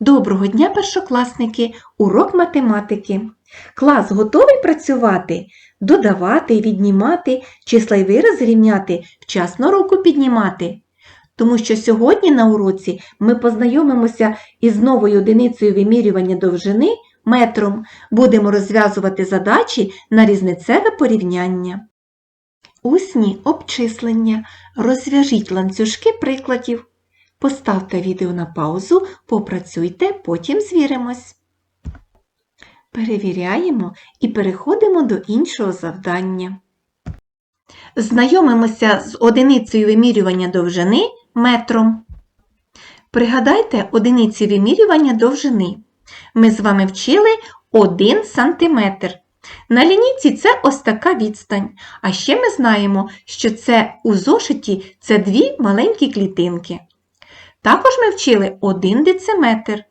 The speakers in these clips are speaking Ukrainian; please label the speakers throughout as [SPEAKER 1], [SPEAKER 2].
[SPEAKER 1] Доброго дня, першокласники! Урок математики. Клас готовий працювати, додавати, віднімати, числа й вирази рівняти, вчасно руку піднімати. Тому що сьогодні на уроці ми познайомимося із новою одиницею вимірювання довжини метром. Будемо розв'язувати задачі на різницеве порівняння. Усні обчислення. Розв'яжіть ланцюжки прикладів. Поставте відео на паузу, попрацюйте, потім звіримось. Перевіряємо і переходимо до іншого завдання. Знайомимося з одиницею вимірювання довжини метром. Пригадайте одиниці вимірювання довжини. Ми з вами вчили 1 см. На лінійці це ось така відстань. А ще ми знаємо, що це у зошиті це дві маленькі клітинки. Також ми вчили 1 дециметр.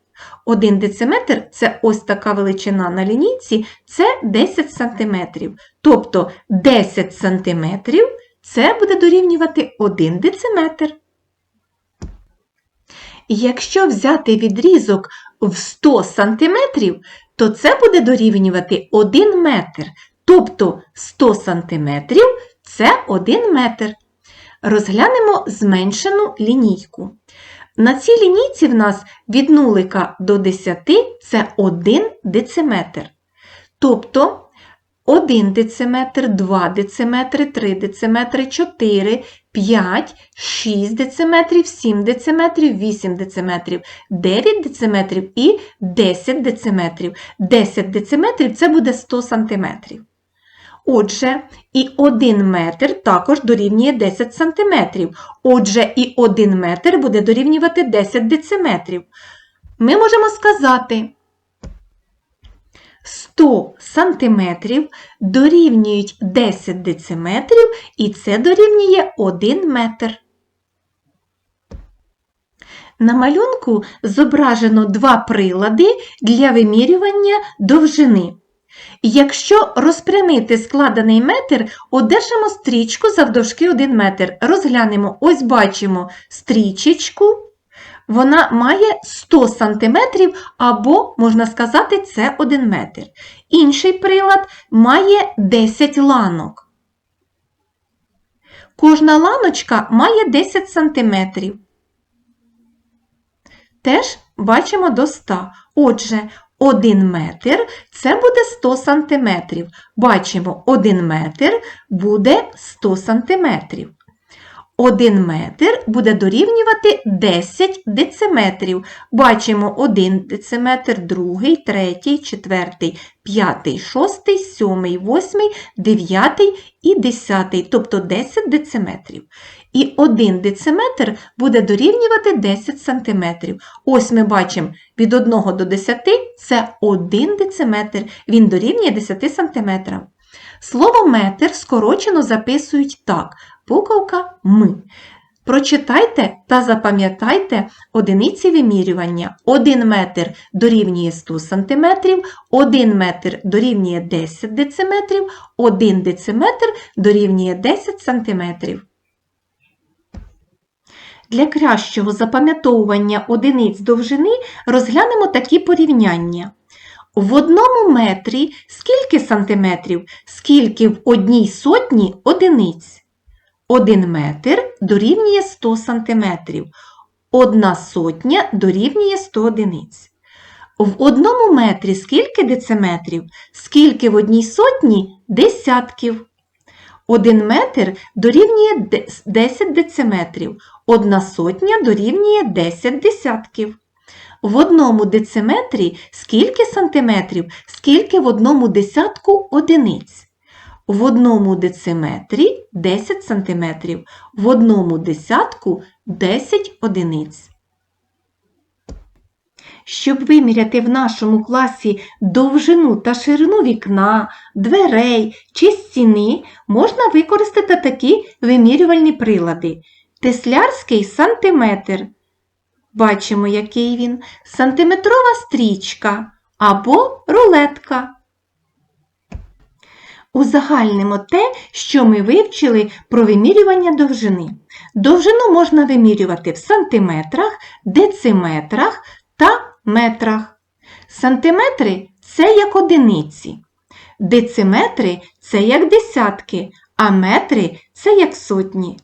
[SPEAKER 1] 1 дециметр – це ось така величина на лінійці, це 10 см. Тобто 10 см це буде дорівнювати 1 дециметр. Якщо взяти відрізок в 100 см, то це буде дорівнювати 1 метр. Тобто 100 см це 1 метр. Розглянемо зменшену лінійку. На цій лінійці в нас від нулика до 10 це 1 дециметр. Тобто 1 дециметр, 2 дециметри, 3 дециметри, 4, 5, 6 дециметрів, 7 дециметрів, 8 дециметрів, 9 дециметрів і 10 дециметрів. 10 дециметрів це буде 100 сантиметрів. Отже, і 1 метр також дорівнює 10 сантиметрів. Отже, і 1 метр буде дорівнювати 10 дециметрів. Ми можемо сказати, 100 сантиметрів дорівнюють 10 дециметрів, і це дорівнює 1 метр. На малюнку зображено два прилади для вимірювання довжини. Якщо розпрямити складений метр, одержимо стрічку завдовжки 1 метр. Розглянемо, ось бачимо стрічечку. Вона має 100 см або, можна сказати, це 1 метр. Інший прилад має 10 ланок. Кожна ланочка має 10 см. Теж бачимо до 100. Отже, 1 метр це буде 100 сантиметрів. Бачимо, 1 метр буде 100 сантиметрів. 1 метр буде дорівнювати 10 дециметрів. Бачимо 1 дециметр, 2, 3, 4, 5, 6, 7, 8, 9 і 10, тобто 10 дециметрів. І 1 дециметр буде дорівнювати 10 сантиметрів. Ось ми бачимо від 1 до 10 це 1 дециметр, він дорівнює 10 сантиметрам. Слово метр скорочено записують так, буковка М. Прочитайте та запам'ятайте одиниці вимірювання. 1 метр дорівнює 100 см, 1 метр дорівнює 10 дециметрів, 1 дециметр дорівнює 10 см. Для кращого запам'ятовування одиниць довжини розглянемо такі порівняння. В одному метрі скільки сантиметрів, скільки в одній сотні одиниць. Один метр дорівнює 100 сантиметрів. Одна сотня дорівнює 100 одиниць. В одному метрі скільки дециметрів, скільки в одній сотні десятків. Один метр дорівнює 10 дециметрів. Одна сотня дорівнює 10 десятків. В одному дециметрі скільки сантиметрів, скільки в одному десятку одиниць. В одному дециметрі 10 сантиметрів, в одному десятку 10 одиниць. Щоб виміряти в нашому класі довжину та ширину вікна, дверей чи стіни, можна використати такі вимірювальні прилади. Теслярський сантиметр. Бачимо, який він, сантиметрова стрічка або рулетка. Узагальнимо те, що ми вивчили про вимірювання довжини. Довжину можна вимірювати в сантиметрах, дециметрах та метрах. Сантиметри це як одиниці. Дециметри це як десятки, а метри це як сотні.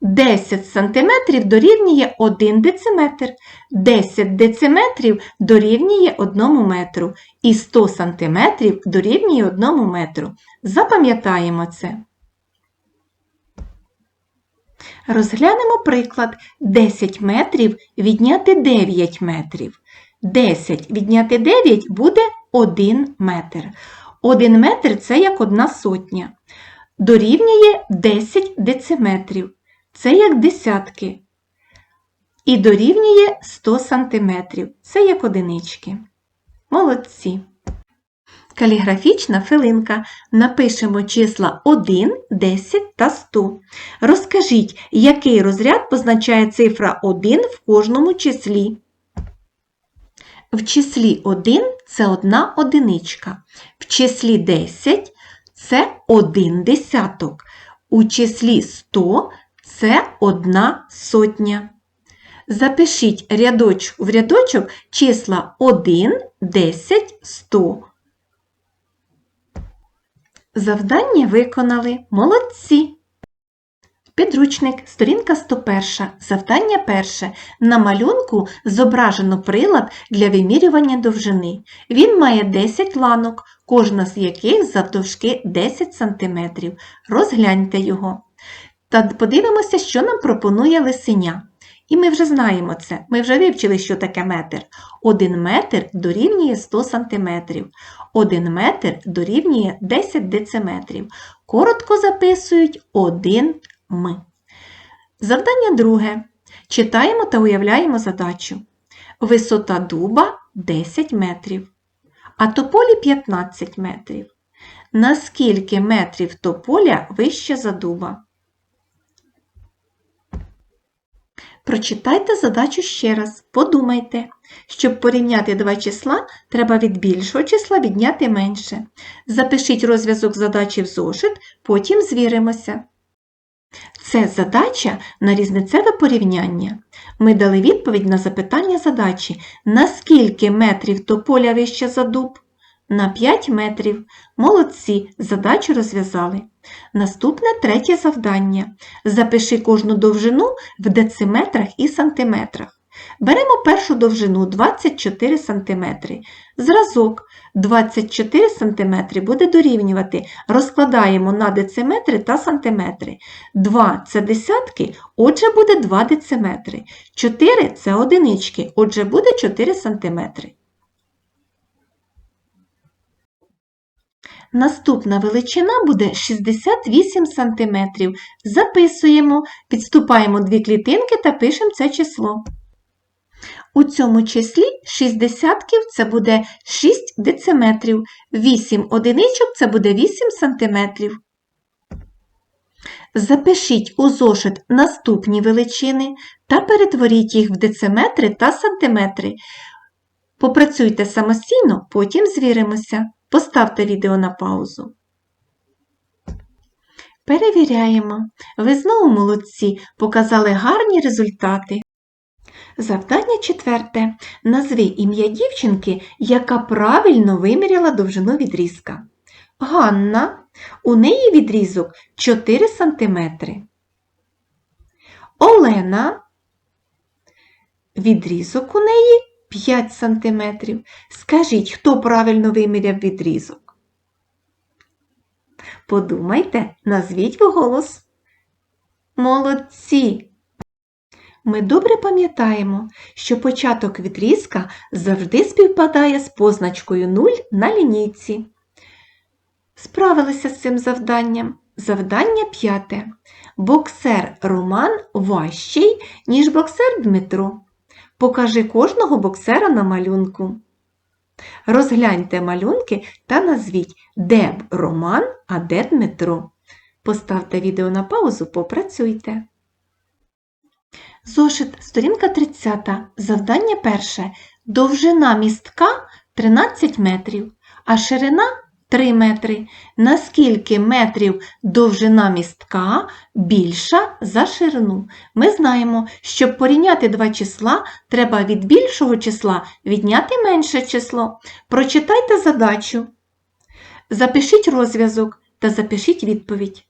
[SPEAKER 1] 10 сантиметрів дорівнює 1 дециметр, 10 дециметрів дорівнює 1 метру і 100 сантиметрів дорівнює 1 метру. Запам'ятаємо це. Розглянемо приклад 10 метрів відняти 9 метрів. 10 відняти 9 буде 1 метр. 1 метр це як одна сотня. Дорівнює 10 дециметрів. Це як десятки. І дорівнює 100 сантиметрів. Це як одинички. Молодці. Каліграфічна филинка. Напишемо числа 1, 10 та 100. Розкажіть, який розряд позначає цифра 1 в кожному числі. В числі 1 це одна одиничка. В числі 10 це один десяток. У числі 100 це одна сотня. Запишіть рядоч, в рядочок числа 1, 10, 100. Завдання виконали. Молодці! Підручник, сторінка 101. Завдання перше. На малюнку зображено прилад для вимірювання довжини. Він має 10 ланок, кожна з яких завдовжки 10 см. Розгляньте його. Та подивимося, що нам пропонує лисеня. І ми вже знаємо це. Ми вже вивчили, що таке метр. Один метр дорівнює 100 см. Один метр дорівнює 10 дециметрів. Коротко записують 1 м. Завдання друге. Читаємо та уявляємо задачу. Висота дуба 10 метрів, а тополі 15 метрів. Наскільки метрів тополя вище за дуба? Прочитайте задачу ще раз, подумайте. Щоб порівняти два числа, треба від більшого числа відняти менше. Запишіть розв'язок задачі в зошит, потім звіримося. Це задача на різницеве порівняння. Ми дали відповідь на запитання задачі, наскільки метрів тополя вище за дуб? На 5 метрів. Молодці, задачу розв'язали. Наступне третє завдання. Запиши кожну довжину в дециметрах і сантиметрах. Беремо першу довжину 24 см. Зразок 24 см буде дорівнювати. Розкладаємо на дециметри та сантиметри. 2 це десятки, отже буде 2 дециметри. 4 це одинички, отже буде 4 см. Наступна величина буде 68 см. Записуємо, підступаємо дві клітинки та пишемо це число. У цьому числі 6 десятків це буде 6 дециметрів, 8 одиничок це буде 8 сантиметрів. Запишіть у зошит наступні величини та перетворіть їх в дециметри та сантиметри. Попрацюйте самостійно, потім звіримося. Поставте відео на паузу. Перевіряємо. Ви знову молодці, показали гарні результати. Завдання четверте. Назви ім'я дівчинки, яка правильно виміряла довжину відрізка. Ганна. У неї відрізок 4 см. Олена. Відрізок у неї 5 см. Скажіть, хто правильно виміряв відрізок? Подумайте, назвіть вголос. Молодці! Ми добре пам'ятаємо, що початок відрізка завжди співпадає з позначкою 0 на лінійці. Справилися з цим завданням. Завдання п'яте. Боксер Роман важчий, ніж боксер Дмитро. Покажи кожного боксера на малюнку. Розгляньте малюнки та назвіть, де б Роман, а де Дмитро. Поставте відео на паузу, попрацюйте. Зошит, сторінка 30. Завдання перше. Довжина містка 13 метрів, а ширина 3 метри. Наскільки метрів довжина містка більша за ширину? Ми знаємо, щоб порівняти два числа, треба від більшого числа відняти менше число. Прочитайте задачу. Запишіть розв'язок та запишіть відповідь.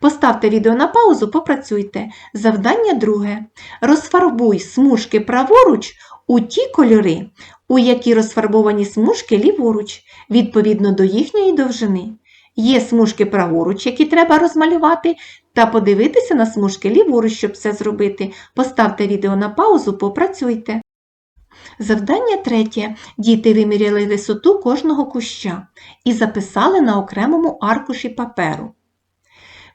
[SPEAKER 1] Поставте відео на паузу, попрацюйте. Завдання друге. Розфарбуй смужки праворуч у ті кольори, у які розфарбовані смужки ліворуч, відповідно до їхньої довжини. Є смужки праворуч, які треба розмалювати, та подивитися на смужки ліворуч, щоб це зробити. Поставте відео на паузу, попрацюйте. Завдання третє. Діти виміряли висоту кожного куща і записали на окремому аркуші паперу.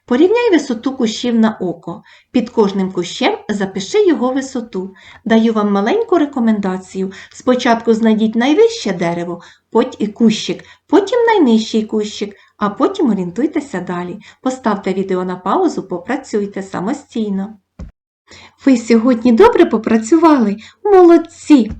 [SPEAKER 1] Порівняй висоту кущів на око. Під кожним кущем запиши його висоту. Даю вам маленьку рекомендацію. Спочатку знайдіть найвище дерево, потім кущик, потім найнижчий кущик, а потім орієнтуйтеся далі. Поставте відео на паузу, попрацюйте самостійно. Ви сьогодні добре попрацювали? Молодці!